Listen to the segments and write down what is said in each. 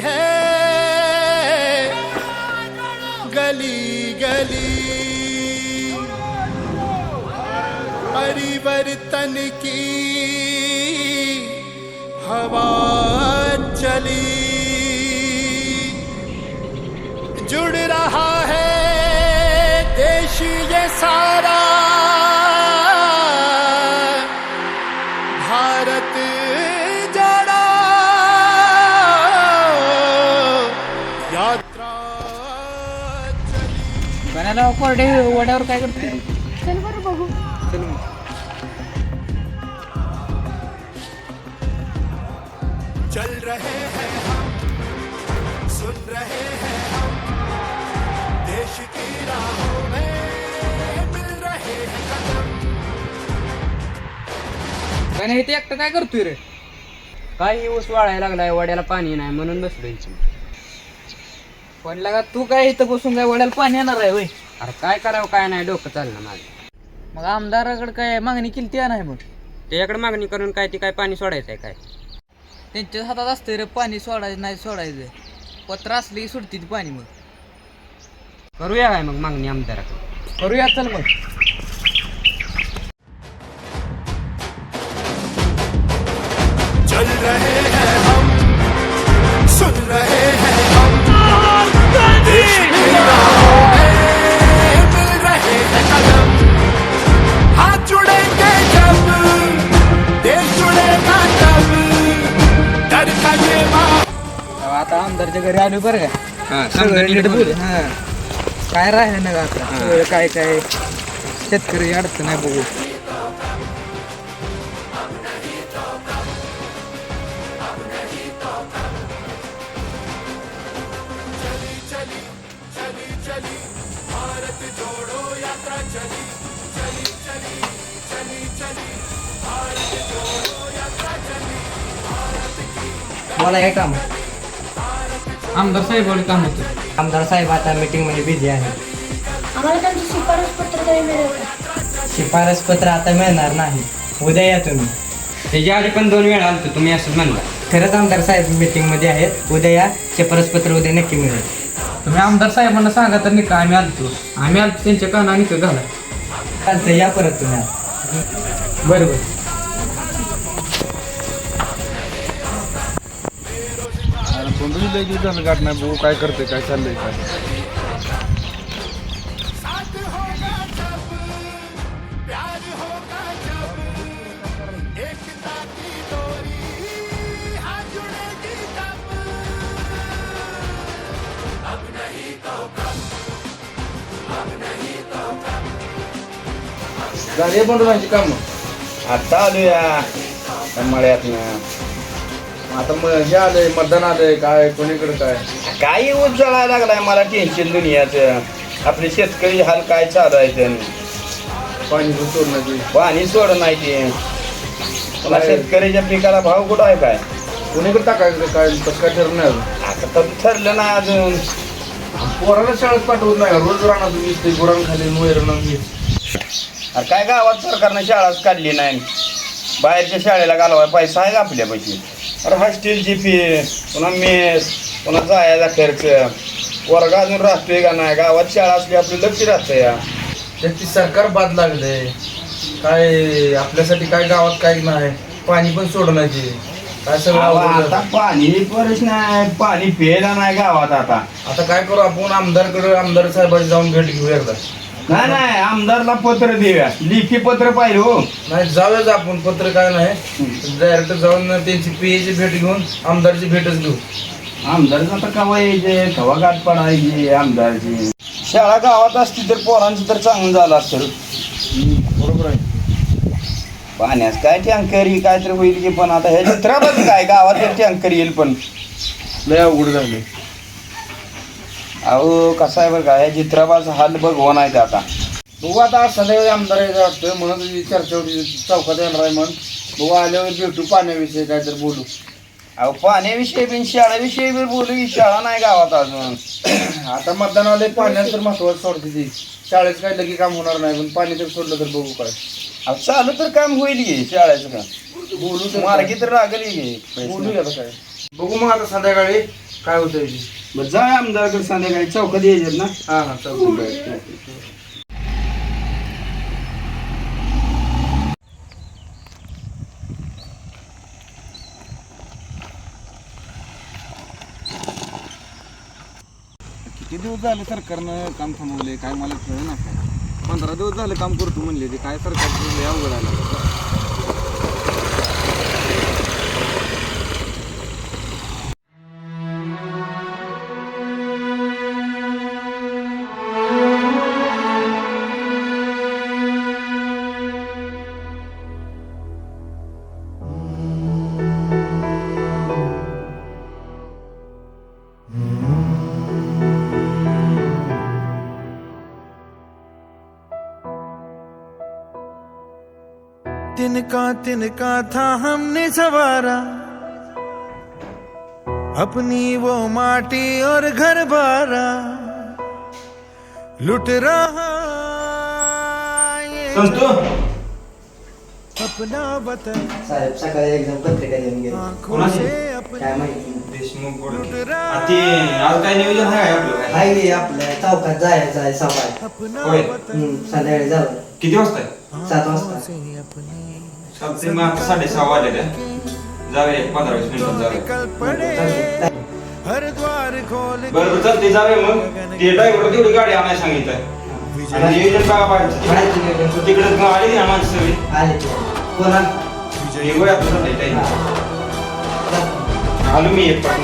है। गली परिवर्तन की हवा चली। जुड़ रहा है चली बनायला कोरडे वड्यावर काय करते? चल बरं बघू. चल रहे हैं हम सुन रहे हैं हम। देश की राहों में मिल रहे हैं कदम। आणि इथे एकटं काय करतोय रे? काही ऊस वाळायला लागलाय वड्याला पाणी नाही म्हणून बसलो इथं. पण लागा तू काय इथं बसून काय वड्याला पाणी येणार आहे होय? अरे काय करावं काय नाही डोकं चाललं माझं. मग आमदाराकडे काय मागणी केली ती नाही मग? त्याच्याकडे मागणी करून काय ती काय पाणी सोडायचं आहे काय? त्यांच्या हातात असते रे पाणी सोडायचं नाही सोडायचं. पत्र असली की सुटती ती पाणी मग. करूया काय मग मागणी आमदाराकडे? करूया चल मग. चल रहे हैं हम आता आमदारच्या घरी आलो बरं का. सगळं नीट बोल. हा. काय राहिलं ना आता? सगळं काय काय? शेतकरी अडचण आहे बघू. मला हे काम आमदार साहेब काम होतं. आमदार साहेब आता मीटिंगमध्ये बिझी आहे. आम्हाला त्यांचं शिफारस पत्र तरी मिळेल का? शिफारस पत्र आता मिळणार नाही. उद्या या तुम्ही. त्याच्या आधी पण दोन वेळा आलतो तुम्ही असं म्हणला. खरंच आमदार साहेब मीटिंगमध्ये आहेत. उद्या या. शिफारस पत्र उद्या नक्की मिळेल. तुम्ही आमदार साहेबांना सांगा तर नाही का आम्ही आलतो. आम्ही आलतो त्यांच्या काना निकल घाला. चालतं या परत तुम्ही आता. कोणतरी लय झालं गाठ नाही बघू काय करते काय चाललंय काय? गाडी पण राहायची काम? आता आलोया मळ्यातनं. आता मग हे आलंय मतदान आलंय काय कोणीकडे काय? काही ऊस जळायला लागलाय मला टेन्शन दुनियाचं आपले शेतकरी हाल काय चालू आहे त्यानं? पाणी सोडण्याची पाणी सोड नाही ते. पुन्हा काय? शेतकऱ्याच्या पिकाला भाव कुठं आहे काय? कोणीकडे टाकायचं काय? कसं काय अजून आता तर ठरलं नाही अजून. पोराला शाळेत पाठवत नाही रोज राहणार तुम्ही ते गुरांखाली खाली वैरण अरे काय गावात सरकारनं शाळाच काढली नाही. बाहेरच्या शाळेला घालवाय पैसा आहे का आपल्यापाशी अरे हॉस्टेलची फी पुन्हा मेस पुन्हा जायचा खर्च. वर्ग अजून राहतोय का नाही? गावात शाळा असली आपलं लक्ष राहतं या. त्यांची सरकार बाद लागले काय आपल्यासाठी काय गावात काय नाही. पाणी पण सोडण्याची काय सगळं आता. पाणी प्रश्न आहे पाणी प्यायला नाही गावात आता. आता काय करू आपण? आमदारकडे आमदार साहेबांची जाऊन भेट घेऊ एकदा. नाही नाही आमदारला पत्र देऊया. लिखी पत्र पाहिजे हो. नाही जाऊयाच आपण पत्र काय नाही. डायरेक्ट जाऊन त्यांची पीएची भेट घेऊन आमदारची भेटच घेऊ. आमदारचं आता कवा यायचे? कवा गाठ पडायची आमदारची? शाळा गावात असती तर पोरांचं तर चांगलं झालं असतं बरोबर आहे. पाण्यास काय टँकर ही काय तर होईल की पण आता ह्या चित्राबद्दल काय? गावात टँकर येईल पण. लय अवघड झाले अहो कसं आहे बरं का ह्या चित्राबाचा हाल भगवान आहे ते आता. बघू आता संध्याकाळी आमदार यायचं वाटतं म्हणून तुझी चर्चा होती चौकात येणार आहे म्हणून. बघू आल्यावर भेटू पाण्याविषयी काय तर बोलू. अहो पाण्याविषयी बिन शाळेविषयी बी बोलू की शाळा नाही गावात अजून. आता मतदानाला पाण्यात तर महत्वाचं सोडते ती. शाळेत काय लगे काम होणार नाही पण पाणी तर सोडलं तर बघू काय. अहो चालू तर काम होईल की शाळेचं का बोलू तर मार्गी तर लागेल बोलू आता काय. बघू मग आता संध्याकाळी काय होतंय ते? बरं जा आमदाराकडे संध्याकाळी. चौकात यायच्यात ना? हा हा बरं किती दिवस झाले सरकारनं काम थांबवले काय मला कळलं ना काय पंधरा दिवस झाले काम करतो म्हणले ते. काय सरकारचं लय अवघड आहे तिनका तिनका था हमने सवारा? अपनी वो माटी और घर बारा। लुट रहा ये संतू। अपना वतन। साहेब सकाळी एकदम पत्रिका देऊन गेले? अपनी काय माहिती? देशमुख. रहा ते आज काय नियोजन आहे आपलं काय? हाय की आपल्या चौकात जायचं आहे सकाळी. अपना होय. संध्याकाळी जावं किती वाजता आहे? सात वाजता. अपनी चालतंय मग आता साडेसहा वाजले जाऊया एक पंधरा वीस मिनिटात जाऊया. निकल पड़े हर द्वार खोल बरं बरं चालतंय जाऊया मग. ते ड्रायव्हर तेवढी गाडी आणायला सांगितलं आणि नियोजन काय पाहिजे. तिकडे मग आली ना माणसं सगळी. आले. कोणा आपलं टाईम आलो मी एक पाच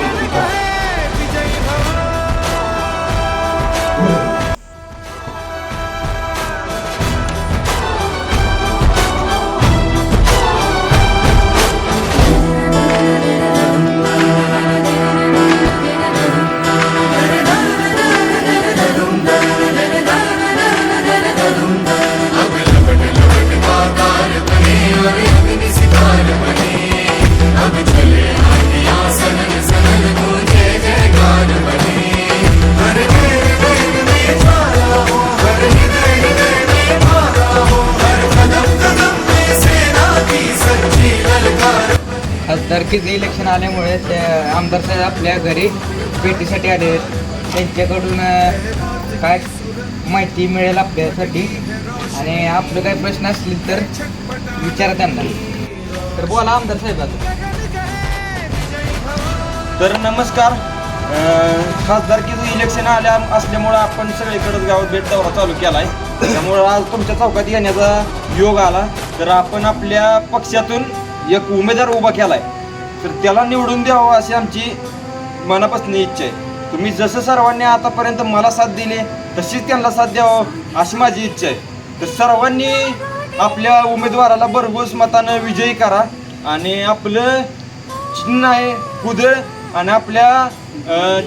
खासदारकीचं इलेक्शन आल्यामुळे ते आमदार साहेब आपल्या घरी भेटीसाठी आले. आहेत त्यांच्याकडून काय माहिती मिळेल आपल्यासाठी. आणि आपलं काही प्रश्न असतील तर विचारा त्यांना. तर बोला आमदार साहेब तर नमस्कार. खासदार खासदारकीचं इलेक्शन आल्या असल्यामुळं आपण सगळीकडं गावात भेट दौरा चालू केला आहे त्यामुळं आज तुमच्या चौकात येण्याचा योग आला. तर आपण आपल्या पक्षातून एक उमेदवार उभा केला आहे तर त्याला निवडून द्यावं अशी आमची मनापासून इच्छा आहे. तुम्ही जसं सर्वांनी आतापर्यंत मला साथ दिली तशीच त्यांना साथ द्यावं अशी माझी इच्छा आहे. तर सर्वांनी आपल्या उमेदवाराला भरघोस मतानं विजयी करा आणि आपलं चिन्ह आहे कुदळ आणि आपल्या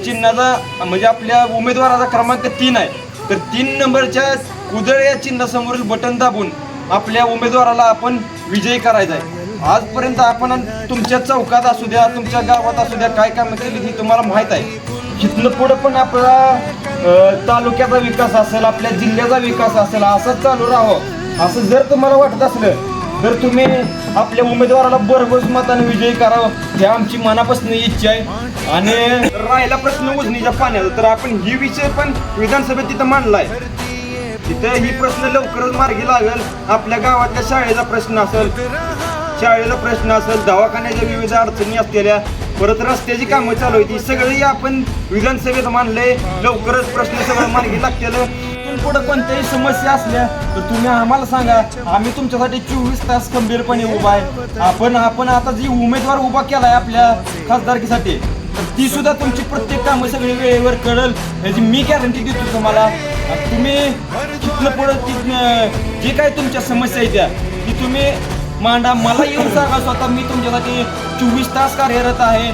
चिन्हाचा म्हणजे आपल्या उमेदवाराचा क्रमांक तीन आहे. तर तीन नंबरच्या कुदळ या चिन्हासमोरील बटन दाबून आपल्या उमेदवाराला आपण विजयी करायचा आहे. आजपर्यंत आपण तुमच्या चौकात असू द्या तुमच्या गावात असू द्या काय कामं केली ही तुम्हाला माहीत आहे. इथनं पुढं पण आपला तालुक्याचा विकास असेल आपल्या जिल्ह्याचा विकास असेल असंच चालू राहावं. असं जर तुम्हाला वाटत असलं तर तुम्ही आपल्या उमेदवाराला भरघोस मताने विजयी करावं ही आमची मनापासून इच्छा आहे. आणि राहिला प्रश्न उजनीच्या पाण्याचा तर आपण ही विषय पण विधानसभेत तिथं मांडलाय तिथं ही प्रश्न लवकरच मार्गी लागेल. आपल्या गावातल्या शाळेचा प्रश्न असेल शाळेचा प्रश्न असेल दवाखान्याच्या विविध अडचणी असलेल्या परत रस्त्याची कामं चालू होती सगळी आपण विधानसभेत मानले लवकरच प्रश्न सगळं मार्गी लागतील. पुढे कोणत्याही समस्या असल्या तर तुम्ही आम्हाला सांगा. आम्ही तुमच्यासाठी चोवीस तास खंबीरपणे उभा आहे. आपण आपण आता जी उमेदवार उभा केलाय आपल्या खासदारकीसाठी तर ती सुद्धा तुमची प्रत्येक कामं सगळी वेळेवर कळल. याची मी गॅरंटी देतो तुम्हाला. तुम्ही तिथलं पुढं तिथनं जे काय तुमच्या समस्या आहेत त्या ती तुम्ही मांडा मला येऊन सांगा स्वतः मी तुमच्यासाठी चोवीस तास कार्यरत आहे.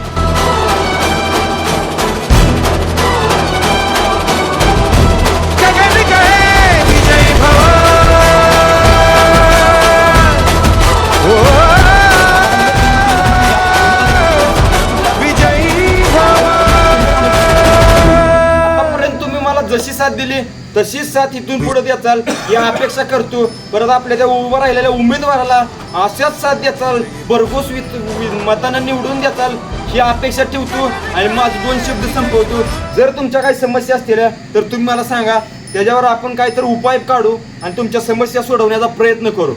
तशीच साथ इथून पुढे द्याचाल ही अपेक्षा करतो. परत आपल्या त्या उभं राहिलेल्या उमेदवाराला अशाच साथ द्याचाल भरघोस मतानं निवडून द्याचाल ही अपेक्षा ठेवतो आणि माझे दोन शब्द संपवतो. जर तुमच्या काही समस्या असतील तर तुम्ही मला सांगा. त्याच्यावर आपण काहीतरी उपाय काढू आणि तुमच्या समस्या सोडवण्याचा प्रयत्न करू.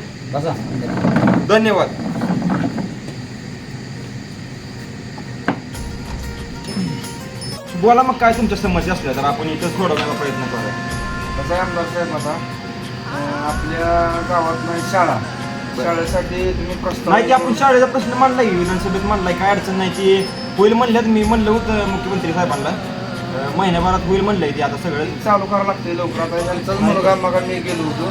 धन्यवाद. बोला मग काय तुमच्या समस्या असल्या तर आपण इथं सोडवण्याचा प्रयत्न करूया. आहे आमदार साहेब आता आपल्या गावात नाही शाळा. शाळेसाठी तुम्ही प्रस्ताव नाही की आपण शाळेचा प्रश्न मांडलाय विधानसभेत मांडलाय. काय अडचण नाही ती. होईल म्हणल्यात मी म्हणलं होतं मुख्यमंत्री साहेबांना. अं, महिन्याभरात होईल म्हणलंय ते आता सगळं. चालू करावं लागते लवकर. आता ह्यांचाच मुलगा मग मी गेलो होतो.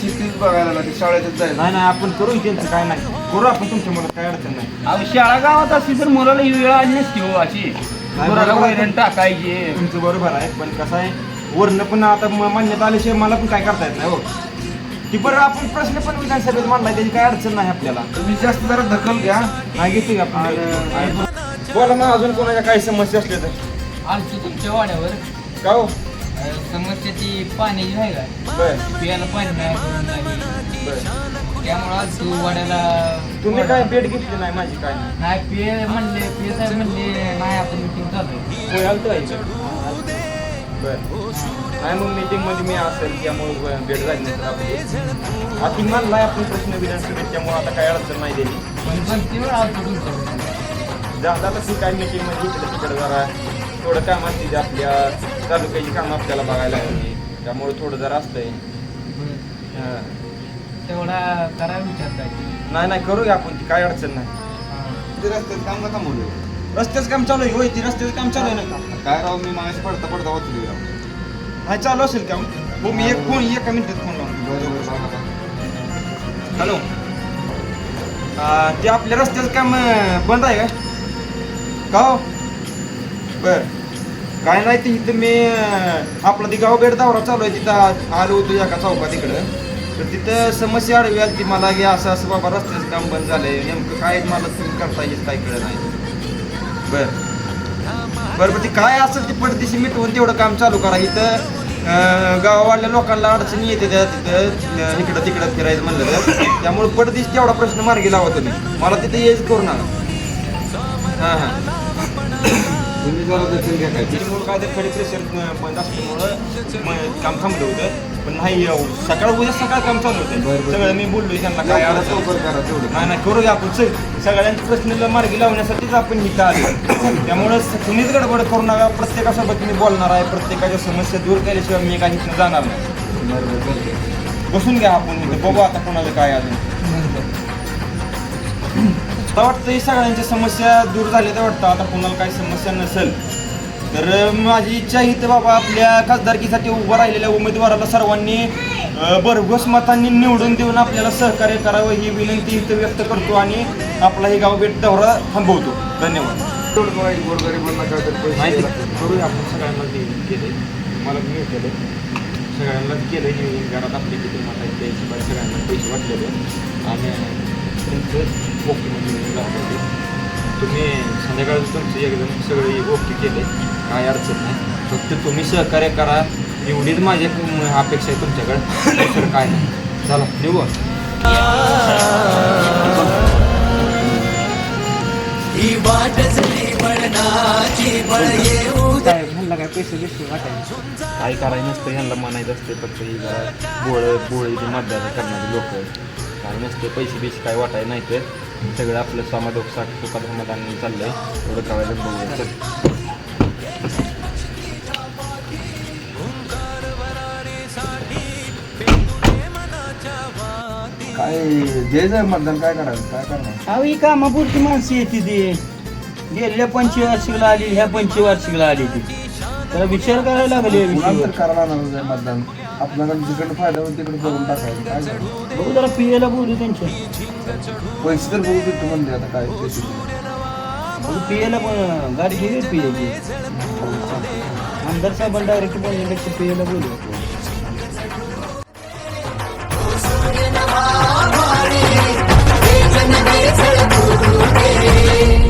शेतीच बघायला लागते शाळेतच जायचं. नाही नाही आपण करू त्यांचं काय नाही. करू आपण तुमच्या मनात काय अडचण नाही. अहो शाळा गावात असली तर मुलाला ही वेळ आली नसती हो अशी. मुलाला बरोबर आहे. वैरण टाकायची. तुमचं बरोबर आहे पण कसं आहे वरनं पण आता म- मान्यता आल्याशिवाय मला पण काय करता येत नाही हो. ती बरं आपण प्रश्न पण विधानसभेत मांडलाय त्याची काय अडचण नाही आपल्याला. तुम्ही जास्त जरा दखल घ्या. नाही घेतो की आपण? बोला मग अजून कोणाच्या काही समस्या असल्या तर. आमची तुमच्या वाड्यावर. का हो? अं, समस्या ती पाण्याची नाही का? बर. पियाला पाणी नाही करून बर. त्यामुळे आज तू वाड्याला तुम्ही काय भेट घेतली नाही माझी काय? नाही पिये म्हणले पिये साहेब म्हणले नाही आपण मिटिंग चालू आहे. होय आलतो नाही मग मीटिंगमध्ये मी असेल त्यामुळे भेट झाली नसेल आपली. मानलाय आपण प्रश्न विधानसभेत त्यामुळे आता काय अडचण नाही दिली. ते जाता तशी काय मीटिंगमध्ये इकडे तिकडे जरा. थोडं काम असते जे आपल्या तालुक्याची कामं आपल्याला बघायला लागली. त्यामुळे थोडं जरा असतंय. हा. तेवढा करा विचार काय. नाही नाही करूया आपण ती काय अडचण नाही. रस्त्यात काम का थांबवलं रस्त्याचं काम चालू आहे होय ती रस्त्याचं काम चालू आहे ना. काय राव मी मागाशी पडता पडता वाचली हा चालू असेल काम हो मी एक फोन एका मिनिटात फोन हॅलो. ते आपल्या रस्त्याचं काम बंद आहे का? हो? बर. काय नाही ते इथं मी आपला ती गावबेड दौरा चालू आहे तिथं आलो होतो एका चौकात तिकडं तर तिथं समस्या आडवी आली ती मला की असं असं बाबा रस्त्याचं काम बंद झालंय नेमकं काय मला तुम्ही करता येईल काय कळत नाही. बर. बरं बरं ते काय असेल ते पडतीशी मिटवून तेवढं काम चालू करा. इथं गावावाडल्या लोकांना अडचणी येते त्या तिथं इकडं तिकडं फिरायचं म्हणलं तर. त्यामुळे पडदिश तेवढा प्रश्न मार्गी लावा तुम्ही मला तिथं येच करू नका. हां हां. तुम्ही जरा दखल घ्या काय त्याच्यामुळे काय तर खडी प्रेशर बंद असल्यामुळं म- काम थांबलं होतं पण नाही सकाळ उद्या सकाळ काम चालू होतं. सगळं मी बोललोय त्यांना काय करा तेवढं. नाही नाही करूया आपण सग- सगळ्यांचे प्रश्न मार्गी लावण्यासाठीच आपण इथं आलो. त्यामुळं तुम्हीच गडबड करू नका. प्रत्येकासोबत मी बोलणार आहे. प्रत्येकाच्या समस्या दूर केल्याशिवाय मी काही इथनं जाणार नाही. बसून घ्या आपण इथं. बघू आता कोणाचं काय अजून. मला वाटतं ही सगळ्यांच्या समस्या दूर झाल्या तर वाटतं. आता कोणाला काही समस्या नसेल तर माझी इच्छा ही तर बाबा आपल्या खासदारकीसाठी उभं राहिलेल्या उमेदवाराला सर्वांनी भरघोस मतांनी निवडून देऊन आपल्याला सहकार्य करावं ही विनंती इथं व्यक्त करतो आणि आपला ही गाव भेट दौरा थांबवतो. धन्यवाद. तेवढं काय तर करूया आपण सगळ्यांना केले मला मी केलं. सगळ्यांनाच केलं नियोजन घरात आपले किती मत आहेत सगळ्यांना पैसे वाटलेले. आणि तुमचं ओके म्हणजे तुम्ही संध्याकाळी तुमचे एकदम सगळे ओके केले काय अडचण नाही फक्त तुम्ही सहकार्य करा एवढीच माझी अपेक्षा आहे तुमच्याकडे दुसरं काय नाही चला निघू ही येऊ काय पैसे बिसे वाटायचे? काय करायचं नसतं ह्यांना म्हणायचं असते फक्त ही जरा बोळ बोळी ती मतदान करणारी लोक काय नसते पैसे बिसे काय वाटायला नाही तर सगळं आपलं समाधोकसाठी सुखात समाधान चाललंय. एवढं करायला चल. काय द्यायचं मतदान काय करायचं? काय करणार? अहो ही कामापुरती माणसं येते ती. गेल्या पंचवार्षिकला आली ह्या पंचवार्षिकला आली ती. तर विचार करायला लागले विषयावर. करायला लागणार आहे मतदान. आपल्याला जिकडे फायदा होईल तिकडे बघून टाकायचं काय करायचं? बघू जरा पियाला बोलू त्यांच्या. पैसे तर बघू देतो म्हणते आता काय ते. ते. बघू पियाला पण गाडी घे पियाची आमदार साहेबांना डायरेक्ट बोलण्यापेक्षा पियाला बोलू. दे